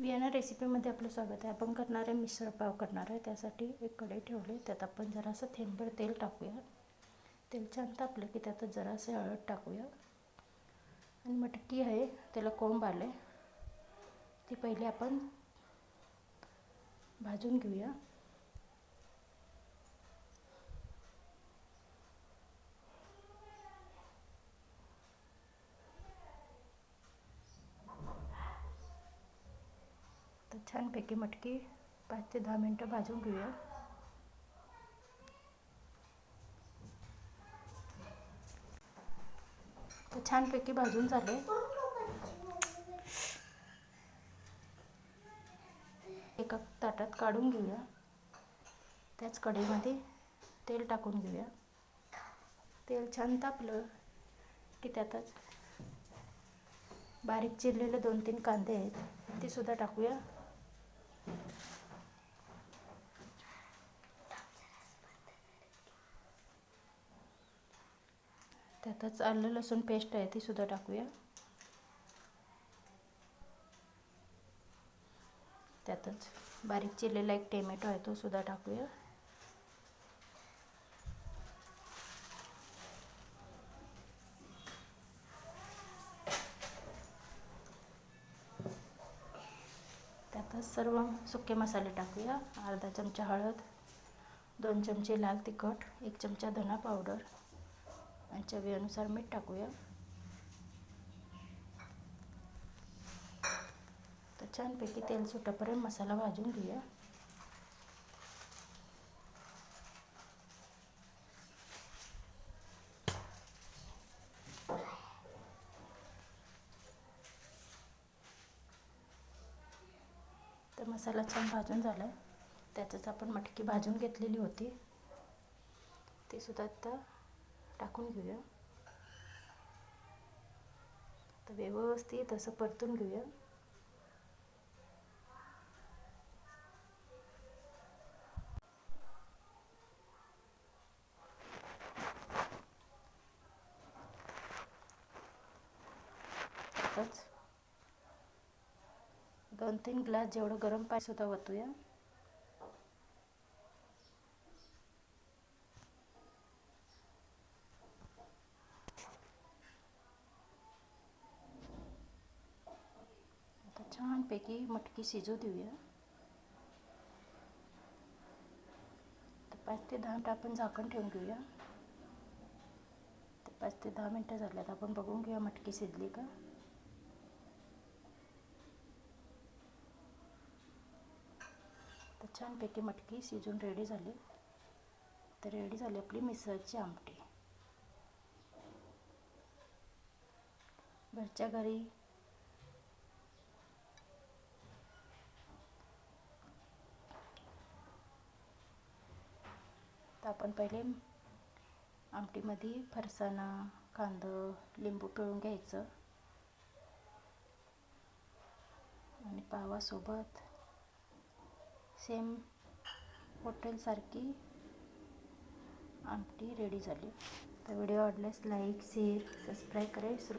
Vienna रेसिपीमध्ये आपलं स्वागत आहे. आपण करणार आहे मिसळ पाव करणार आहे. त्यासाठी एक कढई ठेवली. त्यात आपण जरासं थेंबभर तेल टाकूया. तेल छान तापलं की त्यात जरासे हळद टाकूया. आणि मटकी आहे त्याला कोंब आले ती पहिले आपण भाजून घेऊया. छानपैकी मटकी पाच ते दहा मिनटं भाजून घेऊया. तर छानपैकी भाजून झाले. एका ताटात काढून घेऊया. त्याच कढईमध्ये तेल टाकून घेऊया. तेल छान तापलं की त्यातच बारीक चिरलेले दोन तीन कांदे आहेत ते सुद्धा टाकूया. त्यातच आलं लसूण पेस्ट आहे ती सुद्धा टाकूया. त्यातच बारीक चिरलेला एक टोमॅटो आहे तो सुद्धा टाकूया. त्यातच सर्व सुके मसाले टाकूया. अर्धा चमचा हळद दोन चमचे लाल तिखट एक चमचा धना पावडर आणि चवीनुसार मीठ टाकूया. तर छानपैकी तेल सुटापर्यंत मसाला भाजून घेऊया. तर मसाला छान भाजून झाला आहे त्यातच आपण मटकी भाजून घेतलेली होती. ती सुद्धा आता टाकून घेऊया. तर व्यवस्थित असं परतून घेऊया. दोन तीन ग्लास जेवढं गरम पाणी सुद्धा ओतूया आता छानपैकी मटकी शिजू देऊया. तर पाच ते दहा मिनटं आपण झाकण ठेवून घेऊया. तर पाच ते दहा मिनटं झाल्यात. आपण बघून घेऊया मटकी शिजली का. तर छानपैकी मटकी शिजून रेडी झाली. तर रेडी झाली आपली मिसळची आमटी. घरच्या घरी आपण पहिले आमटीमध्ये फरसाणा कांदं लिंबू पिळून घ्यायचं. आणि पावासोबत सेम हॉटेलसारखी आमटी रेडी झाली. तर व्हिडिओ आवडल्यास लाईक शेअर सबस्क्राईब करायला विसरू